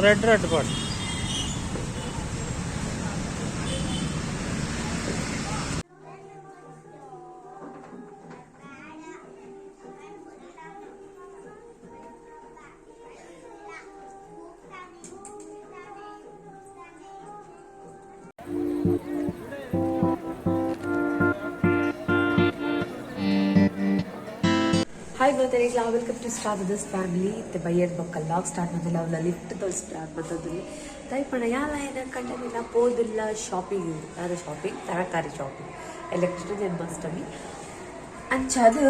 Red red పట్టు hi ಬರ್ತಾರೆ ಈಗ welcome to start this family ಮತ್ತೆ ಬೈಯರ್ ಬೊಕ್ಕ ಲಾಗ್ ಸ್ಟಾರ್ಟ್ ಮಾಡೋದಿಲ್ಲ ಅವಳ ಲಿಫ್ಟ್ ಸ್ಟಾರ್ಟ್ ಮಾಡ್ತದಲ್ಲಿ ತೈಪಣ ಯಾಲ ಏನ ಕಂಡನಿಲ್ಲ ಪೋದಿಲ್ಲ ಶಾಪಿಂಗ್ ಯಾರು ಶಾಪಿಂಗ್ ತರಕಾರಿ ಶಾಪಿಂಗ್ ಎಲೆಕ್ಟ್ರಿಕ್ ಜನ್ಮಾಷ್ಟಮಿ ಅಂಚದು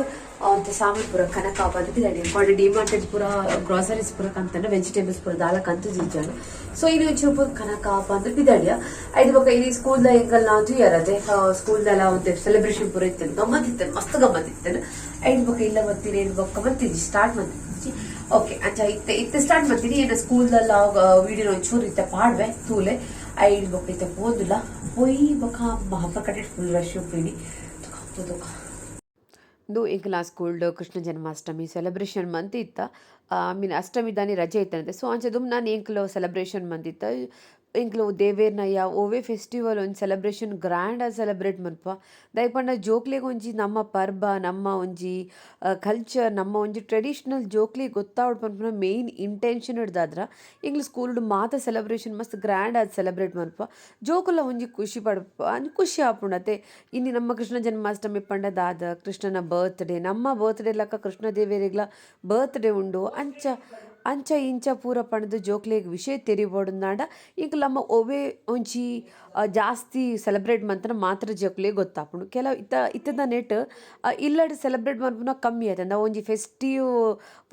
ಅಂತ ಸಾಮಾನು ಪೂರ ಕನಕ ಬಂದಿದ್ದಾನೆ ಕೊಂಡು ಡಿಮಾರ್ಟೆಡ್ ಪೂರ ಗ್ರಾಸರೀಸ್ ಪೂರ ಕಂತಂಡ ವೆಜಿಟೇಬಲ್ಸ್ ಪೂರ, ದಾಲ ಕಂತು ಜಿಜ್ಜಾನು ಸೊ ಇನ್ನು ಒಂಚೂರು ಪೂರ ಕನಕ ಅಂದ್ರೆ ಬಿದ್ದಾಡಿಯ ಐದು ಬೊಕ್ಕ ಇಲ್ಲಿ ಸ್ಕೂಲ್ದ ಎಂಕಲ್ ನಾವು ತುಯ್ಯಾರದೆ ಸ್ಕೂಲ್ದೆಲ್ಲ ಒಂದು ಸೆಲೆಬ್ರೇಷನ್ ಪೂರ ಇತ್ತೇನೆ ಗಮ್ಮತ್ ಇತ್ತೇನೆ ಮಸ್ತ್ ಗಮ್ಮತ್ ಇತ್ತೇನೆ ಐದು ಬೊಕ್ಕ ಇಲ್ಲ ಬರ್ತೀನಿ ಏನು ಬೊಕ್ಕ ಬರ್ತಿದ್ದಿ ಸ್ಟಾರ್ಟ್ ಮಾಡ್ತಿದ್ದಿ ಓಕೆ ಅಂಚ ಇತ್ತೆ ಇತ್ತೆ ಸ್ಟಾರ್ಟ್ ಮಾಡ್ತೀನಿ ಏನು ಸ್ಕೂಲ್ದಲ್ಲ ವಿಡಿಯೋ ಒಂಚೂರು ಇತ್ತೆ ಪಾಡ್ವೆ, ತೂಲೆ. ಐದು ಬೊಕ್ಕ ಇತ್ತೆ ಹೋದಿಲ್ಲ ಪೊಯ್ ಬಕ್ಕ ಮಹಪ್ಪ ಕಟ್ಟೆ ಫುಲ್ ರಶ್ ಉಪ್ಪಿಡಿ ತುಕ. ತುಕ ಇನ್ ಕ್ಲಾಸ್ ಸ್ಕೂಲ್ಡ್ ಕೃಷ್ಣ ಜನ್ಮಾಷ್ಟಮಿ ಸೆಲೆಬ್ರೇಷನ್ ಮಂತ್ ಇತ್ತ. ಐ ಮೀನ್ ಅಷ್ಟಮಿ ದಾನಿ ರಜೆ ಇತ್ತಂತೆ. ಸೊ ಅಂಚೆ ನಾನು ಎಂಕ್ಲು ಸೆಲೆಬ್ರೇಷನ್ ಮಂತಿತ್ತ ಎಂಕ್ಲು ದೇವೇರ್ನಯ್ಯ ಓವೇ ಫೆಸ್ಟಿವಲ್ ಒಂದು ಸೆಲೆಬ್ರೇಷನ್ ಗ್ರ್ಯಾಂಡ್ ಆ ಸೆಲೆಬ್ರೇಟ್ ಮನ್ಪ. ದಯಪಂಡ ಜೋಕ್ಲೆಗ್ ಒಂಜಿ ನಮ್ಮ ಪರ್ಬ, ನಮ್ಮ ಒಂಜಿ ಕಲ್ಚರ್ ನಮ್ಮ ಒಂಜಿ ಟ್ರೆಡಿಷನಲ್ ಜೋಕ್ಲಿಗೆ ಗೊತ್ತಾವಡ್ ಪನ್ಪುನ ಮೇಯ್ನ್ ಇಂಟೆನ್ಷನ್ ಹಿಡ್ದಾದ್ರ. ಎಂಗ್ಲು ಸ್ಕೂಲ್ ಮಾತ ಸೆಲೆಬ್ರೇಷನ್ ಮಸ್ತ್ ಗ್ರ್ಯಾಂಡ್ ಆ ಸೆಲೆಬ್ರೇಟ್ ಮನ್ಪ. ಜೋಕುಲ ಒಂಜಿ ಖುಷಿ ಪಡ್ಪ ಅಂದ್ ಖುಷಿ ಆಪುಣತೆ. ಇನ್ನು ನಮ್ಮ ಕೃಷ್ಣ ಜನ್ಮಾಷ್ಟಮಿ ಪಂಡದಾದ ಕೃಷ್ಣನ ಬರ್ತ್ಡೇ ನಮ್ಮ ಬರ್ತ್ಡೇ ಲಕ್ಕ ಕೃಷ್ಣ ದೇವೇರಿಗ್ಲ ಬರ್ತ್ಡೇ ಉಂಡು. ಅಂಚ ಅಂಚ ಇಂಚ ಪೂರ ಪಣದು ಜೋಕ್ಲೆಗ್ ವಿಷಯ ತೆರಿಬೋಡುಂದಾಂಡ ಈಗ ನಮ್ಮ ಒವೆ ಒಂಜಿ ಜಾಸ್ತಿ ಸೆಲೆಬ್ರೇಟ್ ಮಂತನ ಮಾತ್ರ ಜೋಕ್ಲೆಗ್ ಗೊತ್ತಾಪುಂಡು. ಕೆಲವು ಇತ್ತ ಇತ್ತದ ನೆಟ್ ಇಲ್ಲಡ್ ಸೆಲೆಬ್ರೇಟ್ ಮನ್ಪುನ ಕಮ್ಮಿ ಆಯ್ತಂದ ಒಂಜಿ ಫೆಸ್ಟಿವ್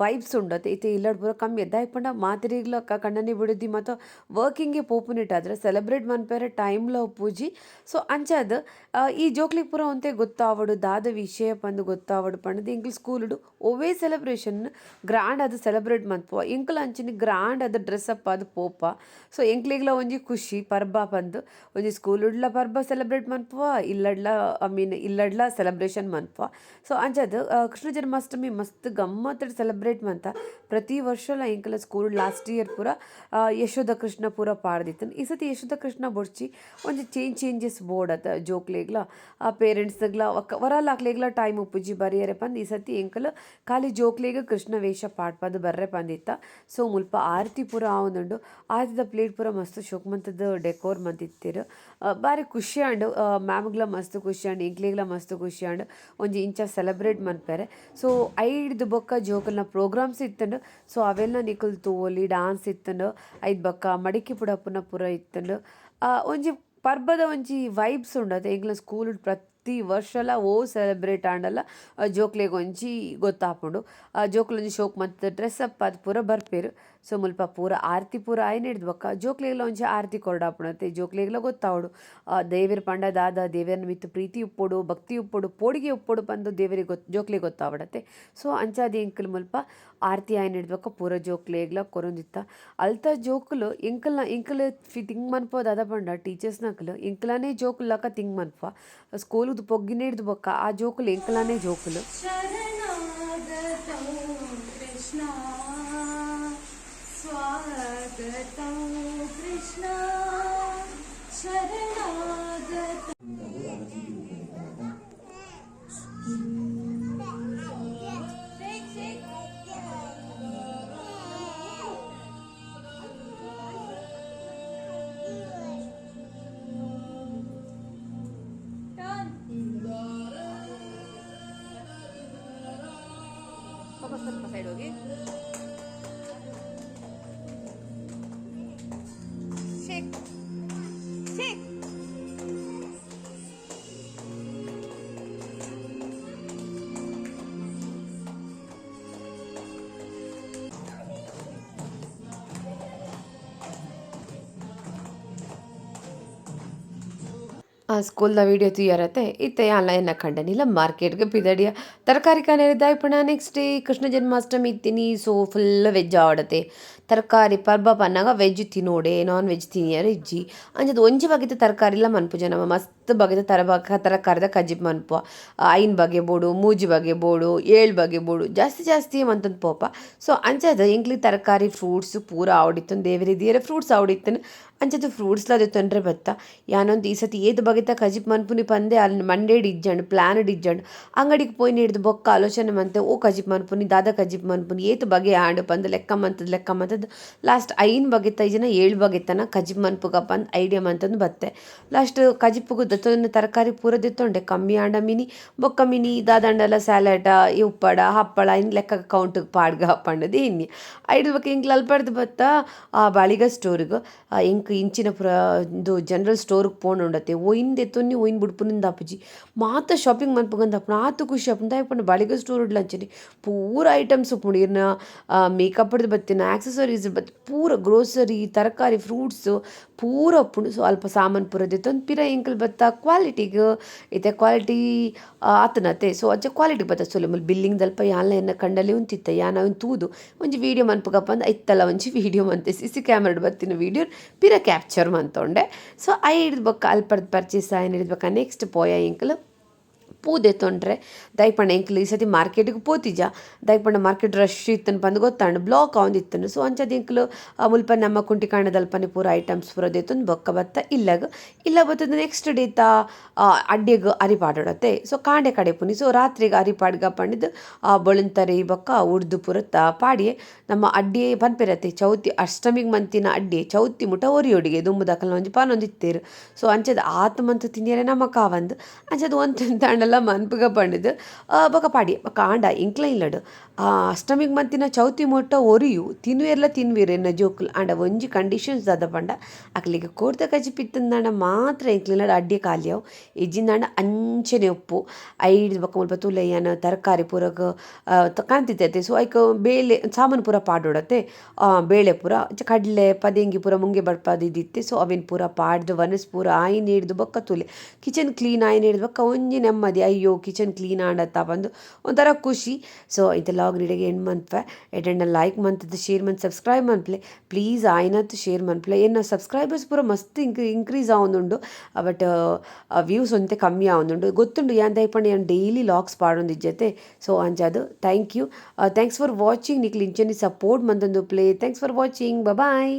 ವೈಬ್ಸ್ ಉಂಡತೆ ಇತ್ತೆ ಇಲ್ಲಡ್ ಪೂರ ಕಮ್ಮಿ ಆಯ್ತು. ಪಂಡ ಮಾತಿರಿಗ್ಲ ಕಣ್ಣನಿ ಬಿಡುದಿ ಮತ್ತು ವರ್ಕಿಂಗ್ಗೆ ಪೋಪುನಿಟ್ ಆದ್ರೆ ಸೆಲೆಬ್ರೇಟ್ ಮನ್ಪೇರೆ ಟೈಮ್ಲ ಪೂಜಿ ಸೊ ಅಂಚಾದ ಈ ಜೋಕ್ಲಿಗ್ ಪೂರ ಒಂತೆ ಗೊತ್ತಾವಡು, ದಾದ ವಿಷಯ ಪಂದು ಗೊತ್ತಾವಡು ಪಂಡದು ಇಂಗ್ಲಿಷ್ ಸ್ಕೂಲ್ಡು ಒವೇ ಸೆಲೆಬ್ರೇಷನ್ ಗ್ರ್ಯಾಂಡ್ ಅದು ಸೆಲೆಬ್ರೇಟ್ ಮನ್ಪುವ ಇಂಕ್ಲ ಅಂಚಿನ ಗ್ರ್ಯಾಂಡ್ ಅದು ಡ್ರೆಸ್ ಅಪ್ ಅದು ಪೋಪ. ಸೊ ಎಂಕ್ಲಿಗ್ಲ ಒಂಜಿ ಖುಷಿ, ಪರ್ಬ ಬಂದು ಒಂಜಿ ಸ್ಕೂಲುಡ್ಲ ಪರ್ಬ ಸೆಲೆಬ್ರೇಟ್ ಮನ್ಪುವ, ಇಲ್ಲಡ್ಲ ಐ ಮೀನ್ ಇಲ್ಲಡ್ಲ ಸೆಲೆಬ್ರೇಷನ್ ಮನ್ಪುವ. ಸೊ ಅಂಚದು ಕೃಷ್ಣ ಜನ್ಮಾಷ್ಟಮಿ ಮಸ್ತ್ ಗಮ್ಮತ್ ಸೆಲೆಬ್ರೇಟ್ ಮಂತ. ಪ್ರತಿ ವರ್ಷಲ ಎಂಕಲ ಸ್ಕೂಲ್ ಲಾಸ್ಟ್ ಇಯರ್ ಪೂರ ಯಶೋಧ ಕೃಷ್ಣ ಪೂರ ಪಾಡ್ದಿತ್ತು ಈ ಸತಿ ಯಶೋಧ ಕೃಷ್ಣ ಬೊಡ್ಚಿ ಒಂಜಿ ಚೇಂಜ್ ಚೇಂಜಸ್ ಬೋರ್ಡ್ ಅದ ಜೋಕ್ಲೆಗ್ಲ. ಆ ಪೇರೆಂಟ್ಸ್ಗ್ಲ ವರಲ್ ಹಾಕ್ಲೆಗ್ಲ ಟೈಮ್ ಉಪ್ಪುಜಿ ಬರೆಯರೆ ಪಂದ್. ಈ ಸತಿ ಎಂಕಲ್ ಖಾಲಿ ಜೋಕ್ಲೆಗ್ ಕೃಷ್ಣ ವೇಷ ಪಾಡ್ಪದು ಬರ್ರೆ ಪಂದಿತ್ತ. ಸೊ ಮುಲ್ಪ ಆರತಿ ಪೂರ ಆವೊಂದುಂಡು. ಆರತಿದ ಪ್ಲೇಟ್ ಪೂರ ಮಸ್ತ್ ಶೋಕ್ಮಂತದ ಡೆಕೋರ್ ಮಂತಿತ್ತೆರ್ ಬಾರಿ ಖುಷಿ ಆಂಡ್. ಮ್ಯಾಮ್ಗ್ಲ ಮಸ್ತ್ ಖುಷಿ ಆಂಡ್ ಎಂಕ್ಲೆಗ್ಲ ಮಸ್ತ್ ಖುಷಿ ಆಂಡ್. ಒಂಜಿ ಇಂಚ ಸೆಲೆಬ್ರೇಟ್ ಮನ್ಪೆರೆ ಸೊ ಐಡ್ದು ಬೊಕ್ಕ ಜೋಕಲ್ನ ಪ್ರೋಗ್ರಾಮ್ಸ್ ಇತ್ತಂಡು. ಸೊ ಅವೆಲ್ಲ ನಿಕುಲ್ ತೂವೊಲಿ, ಡಾನ್ಸ್ ಇತ್ತಂಡು. ಐದು ಬೊಕ್ಕ ಮಡಿಕೆ ಪುಡಪುನ ಪೂರ ಇತ್ತಂಡು. ಒಂಜಿ ಪರ್ಬದ ಒಂಜಿ ವೈಬ್ಸ್ ಉಂಡು. ಅದೇ ಎಂಗ್ಲ ಸ್ಕೂಲ್ ಪ್ರತಿ ವರ್ಷಲ ಓ ಸೆಲೆಬ್ರೇಟ್ ಆಂಡಲ್ಲ ಜೋಕ್ಲೆಗೊಂಜಿ ಗೊತ್ತಾಪುಂಡು. ಆ, ಜೋಕ್ಲೊಂಜಿ ಶೋಕ್ ಮತ್ತು ಡ್ರೆಸ್ ಅಪ್ ಅದು ಪೂರ ಬರ್ಪೇರು. ಸೊ ಮುಲ್ಪ ಪೂರ ಆರತಿ ಪೂರ ಆಯ್ನ ಹಿಡ್ದ್ವಕ್ಕ ಜೋಕ್ಲೆಗ್ಲ ಒಂಜಿ ಆರತಿ ಕೊರಡಾಪುಣತೆ ಜೋಕ್ಲೆಗ್ಲ ಗೊತ್ತಾವಡು ದೇವೇರ್ ಪಂಡ ದಾದ ದೇವೇರ್ನ ಮಿತ್ತು ಪ್ರೀತಿ ಉಪ್ಪುಡು, ಭಕ್ತಿ ಉಪ್ಪುಡು, ಪೋಡಿಗೆ ಉಪ್ಪುಡು ಬಂದು ದೇವರಿಗೆ ಗೊತ್ತು ಜೋಕ್ಲೆ ಗೊತ್ತಾವಡತ್ತೆ ಸೊ, ಅಂಚಾದಿ ಎಂಕಲ್ ಮುಲ್ಪ ಆರತಿ ಆಯ್ನ ಹಿಡ್ದ್ವಕ್ಕ ಪೂರ ಜೋಕ್ಲೆಗ್ಲ ಕೊರೊಂದಿತ್ತ. ಅಲ್ತ ಜೋಕುಲು ಎಂಕಲ್ನ, ಎಂಕಲ್ ತಿಂಗ್ ಮನ್ಪೋ ದಾದ ಪಂಡ, ಟೀಚರ್ಸ್ನಕ್ಲು, ಎಂಕಲನೇ ಜೋಕುಲ್ಲಕ ತಿಂಗ್ ಮನ್ಪ ಸ್ಕೂಲ್ದು ಪೊಗ್ಗಿನೇ ಹಿಡ್ದು ಬೊಕ್ಕ, ಆ ಜೋಕುಲು ಎಂಕಲನೇ ಜೋಕುಲು. ಕೃಷ್ಣ. गतं कृष्णा शरणा ಆ ಸ್ಕೂಲ್ನ ವೀಡಿಯೋ ತೂಯಾರತ್ತೆ. ಇತ್ತೆ ಆನ್ಲೈನ್ನ ಕಂಡನಿಲ್ಲ ಮಾರ್ಕೆಟ್ಗೆ ಪಿದಡಿಯ ತರಕಾರಿ ಕಾನೇರಿದ್ದಾಯ್ ಪಣ ನೆಕ್ಸ್ಟ್ ಡೇ ಕೃಷ್ಣ ಜನ್ಮಾಷ್ಟಮಿ ತಿನ್ನಿ, ಸೊ ಫುಲ್ ವೆಜ್ ಆಡತ್ತೆ. ತರಕಾರಿ ಪರ್ಬ ಪನ್ನಾಗ ವೆಜ್ ತಿನ್ನೋಡೆ ನಾನ್ ವೆಜ್ ತಿನ್ನಿಯಾರ ಇಜ್ಜಿ. ಅಂಜದ ಒಂಜಿ ಬಗೆದ ತರಕಾರಿಲ್ಲ ಮನ್ಪು ಜನ ಮಸ್ತ್ ಬಗೆದ ತರ ತರಕಾರಿದ ಕಜ್ಜಿಪ್ ಮನ್ಪುವ. ಐನ್ ಬಗೆ ಬೋಡು, ಮೂಜಿ ಬಗೆ ಬೋಡು, ಏಳು ಬಗೆ ಬೋಡು, ಜಾಸ್ತಿ ಜಾಸ್ತಿ ಮಂತಂದು ಪೋಪ. ಸೊ ಅಂಚದ ಎಂಕ್ಲಿ ತರಕಾರಿ ಫ್ರೂಟ್ಸ್ ಪೂರ ಆವಡಿತ್ತನ್ ದೇವರಿದ್ದೀರ ಫ್ರೂಟ್ಸ್ ಆವಡಿತ್ತನ್ ಅಂಚದ ಫ್ರೂಟ್ಸ್ಲ ಅದು ತೊಂದರೆ ಬತ್ತ? ಯಾನೊಂದು ಈ ಸತಿ ಏದು ಬಗೆತ ಕಜಿಪ್ ಮನ್ಪುನಿ ಪಂದೆ ಅಲ್ಲಿ ಮಂಡೇಡ್ ಪ್ಲಾನ್ ಪ್ಲಾನ್ಡ್ ಇಜ್ಜಂಡು ಅಂಗಡಿಗೆ ಪೋಯಿ ಹಿಡ್ದು ಬೊಕ್ಕ ಆಲೋಚನೆ ಮಂತೆ, ಓ ಕಜಿಪ್ ಮನ್ಪುನಿ, ದಾದ ಕಜಿಪ್ ಮನ್ಪುನಿ, ಏತು ಬಗೆ ಆಂಡ್ ಪಂದ್, ಲೆಕ್ಕ ಮಂತದ, ಲೆಕ್ಕ ಮಂತದ್. ಲಾಸ್ಟ್ ಐನ್ ಬಗೆತ ಇಜನ ಏಳು ಬಗೆತನ ಕಜಿಪ್ ಮನ್ಪುಗ ಪಂದ್ ಐಡಿಯಾ ಮಂತಂದು ಬತ್ತೆ. ಲಾಸ್ಟ್ ಕಜಿಪ್ಪುಗು ದತ್ತೊಂದು ತರಕಾರಿ ಪೂರ ದಿತ್ತೊಂಡೆ ಕಮ್ಮಿ ಆಂಡ ಮಿನಿ, ಬೊಕ್ಕ ಮಿನಿ ದಾದಂಡಲ ಸ್ಯಾಲಡ, ಈ ಉಪ್ಪಡ, ಹಪ್ಪಳ, ಇನ್ ಲೆಕ್ಕ ಕೌಂಟ್ ಪಾಡ್ಗ ಹಪ್ಪಂಡದು ಇನ್ನಿ ಐದು ಬಗ್ಗೆ ಇಂಕ್ಲ ಲಲ್ಪಡ್ದು ಬತ್ತ? ಆ, ಬಾಳಿಗ ಸ್ಟೋರ್ಗ್ ಇಂಕ್ ಇಂಚಿನ ಪುರ, ಇದು ಜನರಲ್ ಸ್ಟೋರ್ಗೆ ಪೋಂಡು ಉಂಡತೆ ಒಯ್ನ್ ದೆತ್ತೊನ್ನಿ ಒಯ್ನ್ ಬುಡ್ಪುನಿಂದ ಆಪುಜಿ ಮಾತ ಶಾಪಿಂಗ್ ಮನ್ಪುಗಂದ ಆಪುನ ಆತು ಖುಷಿ ಆಪುಂದ ಆಯ್ಪಂಡ ಬಾಳಿಗೆ ಸ್ಟೋರ್ ಉಡ್ಲಂಚನೆ ಪೂರ ಐಟಮ್ಸ್ ಉಪ್ಪುಂಡು ಇರ್ನ ಮೇಕಪ್ಡ್ದು ಬತ್ತಿನ ಆಕ್ಸೆಸರೀಸ್ ಬತ್ ಪೂರ ಗ್ರೋಸರಿ ತರಕಾರಿ ಫ್ರೂಟ್ಸ್ ಪೂರ ಉಪ್ಪುಂಡು ಸ್ವಲ್ಪ ಸಾಮಾನು ಪೂರ ದಿತ್ತೊಂದು ಪಿರ ಎಂಕಲ್ ಬತ್ತ ಕ್ವಾಲಿಟಿಗೆ, ಇತ್ತೆ ಕ್ವಾಲಿಟಿ ಆತನತೆ ಸೊ ಅಜ್ಜ ಕ್ವಾಲಿಟಿ ಬತ್ತ ಸೊಲಿಮಲ್ ಬಿಲ್ಲಿಂಗ್ ದಲ್ಪ ಯಾನ್ಲ ಕಂಡಲ್ಲಿ ಉಂತಿತ್ತ, ಯಾನ ಅವ್ನು ತೂದು ಒಂಜಿ ವೀಡಿಯೋ ಮನ್ಪಗಪ್ಪ ಅಂದ್ರೆ ಐತ್ತಲ್ಲ ಒಂಜಿ ವೀಡಿಯೋ ಮಂತೆ. ಸಿ ಸಿ ಕ್ಯಾಮ್ರಾಡ್ ಬತ್ತಿನ ವೀಡಿಯೋ ಪಿರ ಕ್ಯಾಪ್ಚರ್ ಮಂತೊಂಡೆ. ಸೊ ಐ ಹಿಡ್ದು ಬೊಕ್ಕ ಅಲ್ಪರ್ದು ಪರ್ಚೇಸ್ ಆಯ್ನ ಹಿಡ್ದು ನೆಕ್ಸ್ಟ್ ಪೋಯ ಎಂಕಲ್ ಪೂ ತೊಂಡ್ರೆ. ದೈಪಂಡ ಎಂಕ್ಲು ಈ ಸತಿ ಮಾರ್ಕೆಟಿಗೆ ಪೋತಿಜ. ದೈಪಂಡ ಮಾರ್ಕೆಟ್ ರಶ್ ಇತ್ತನ್ ಪಂದ್ ಗೊತ್ತಾಂಡು ಬ್ಲಾಕ್ ಆವೊಂದಿತ್ತನು ಸೊ ಅಂಚದ ಎಂಕ್ಲು ಮುಲ್ಪ ನಮ್ಮ ಕುಂಟಿ ಕಾಣದಲ್ಪನೆ ಪೂರ ಐಟಮ್ಸ್ ಪೂರ ದೆತ್ತೊಂದು ಬೊಕ್ಕ ಬತ್ತ ಇಲ್ಲಗ. ಇಲ್ಲ ಬತ್ತದ ನೆಕ್ಸ್ಟ್ ಡೇತ ಅಡ್ಡೆಗ್ ಅರಿಪಾಡೋಡತ್ತೆ. ಸೊ ಕಾಂಡೆ ಕಡೆ ಪುನಿ. ಸೊ ರಾತ್ರಿಗೆ ಅರಿಪಾಡ್ಗ ಪಂಡಿದ್ ಬೊಳಂತರಿ, ಬೊಕ್ಕ ಉಡ್ದು ಪುರತ್ತ ಪಾಡಿ ನಮ್ಮ ಅಡ್ಡಿ ಪನ್ಪೆರತೆ ಚೌತಿ, ಅಷ್ಟಮಿಗ್ ಮಂತಿನ ಅಡ್ಡಿ, ಚೌತಿ ಮುಟ ಒರಿಯೊಡಿಗೆ ದುಂಬು ದಕಲ್ನ ಒಂಜಿ ಪಾನೊಂದು ಇತ್ತೇರು ಸೊ ಅಂಚದ ಆತು ಮಂತ್ ತಿಂದಿಯರೆ ನಮ್ಮ ಕಾವಂದು. ಅಂಚದ ಒಂದು ತಾಂಡಲ ಮನ್ಪುಗ ಬಂದಿದ್ದು ಬಕ ಪಾಡಿ ಬೊಕ ಆಂಡ ಇಂಕ್ಲ ಇಲ್ಲಡು ಅಷ್ಟಮಿಗೆ ಮಂತಿನ ಚೌತಿ ಮೊಟ್ಟ ಒರಿಯು ತಿನ್ವೇರ್ಲ ತಿನ್ವೀರು ಎನ್ನ ಜೋಕುಲು ಆಂಡ ಒಂಜಿ ಕಂಡೀಷನ್ಸ್ ದಾದ ಪಂಡ. ಅಕ್ಲಿಗೆ ಕೋರ್ತ ಕಜಿ ಪಿತ್ತಂದಾಂಡ ಮಾತ್ರ ಎಂಕ್ಲಿನಡು ಅಡ್ಡಿ ಕಾಲಿಯವು. ಇಜ್ಜಿಂದಾಂಡ ಅಂಚನೆ ಉಪ್ಪು. ಐಡ್ ಬಕ ಮುಲ್ಪ ತುಲಯ್ಯನ ತರಕಾರಿ ಪೂರಕ ಕಾಣ್ತಿತ್ತೈತೆ ಸೊ ಐಕ ಬೇಳೆ, ಸಾಮಾನು ಪೂರ ಪಾಡೋಡತ್ತೆ. ಬೇಳೆ ಪೂರ ಕಡಲೆ, ಪದೇಂಗಿ ಪೂರ ಮುಂಗೆ ಬಡ್ಪದು ಇದಿತ್ತೆ. ಸೊ ಅವೇನು ಪೂರ ಪಾಡ್ದು, ವನಸ್ ಪೂರ ಆಯ್ನ ಹಿಡ್ದು ಬೊಕ್ಕ ತುಲೆ. ಕಿಚನ್ ಕ್ಲೀನ್ ಆಯ್ನ ಹಿಡ್ದು ಬೊಕ್ಕ ಒಂಜಿ ನೆಮ್ಮದಿ. ಅಯ್ಯೋ ಕಿಚನ್ ಕ್ಲೀನ್ ಆಡತ್ತಾ ಬಂದು ಒಂಥರ ಖುಷಿ. ಸೊ ಇದು ಲಾಗ್ ನಿಡೆಗೆ ಎಂಡ್ ಮಂತ್ ಎಡೆಂಡ ಲೈಕ್ ಮಂತದ್ದು ಶೇರ್ ಮಂತ್ ಸಬ್ಸ್ಕ್ರೈಬ್ ಮನ್ಪ್ಲೆ ಪ್ಲೀಸ್ ಆಯ್ನತ್ತು ಶೇರ್ ಮನ್ಪ್ಲೆ ಏನು ಸಬ್ಸ್ಕ್ರೈಬರ್ಸ್ ಪೂರ ಮಸ್ತ್ ಇಂಕ್ರಿ ಇಂಕ್ರೀಸ್ ಆವೊಂದುಂಡು ಬಟ್ ವ್ಯೂಸ್ ಒಂತೆ ಕಮ್ಮಿ ಆವೊಂದುಂಡು ಗೊತ್ತುಂಡು ಯಾನ್ ದಯಪಂಡ ಏನು ಡೈಲಿ ಲಾಗ್ಸ್ ಪಾಡೊಂದು ಜೊತೆ. So ಅಂಜಾದು thank you thanks for watching ನಿಕ್ಲು ಇಂಚನಿ ಸಪೋರ್ಟ್ ಮಂತೊಂದು play thanks for watching bye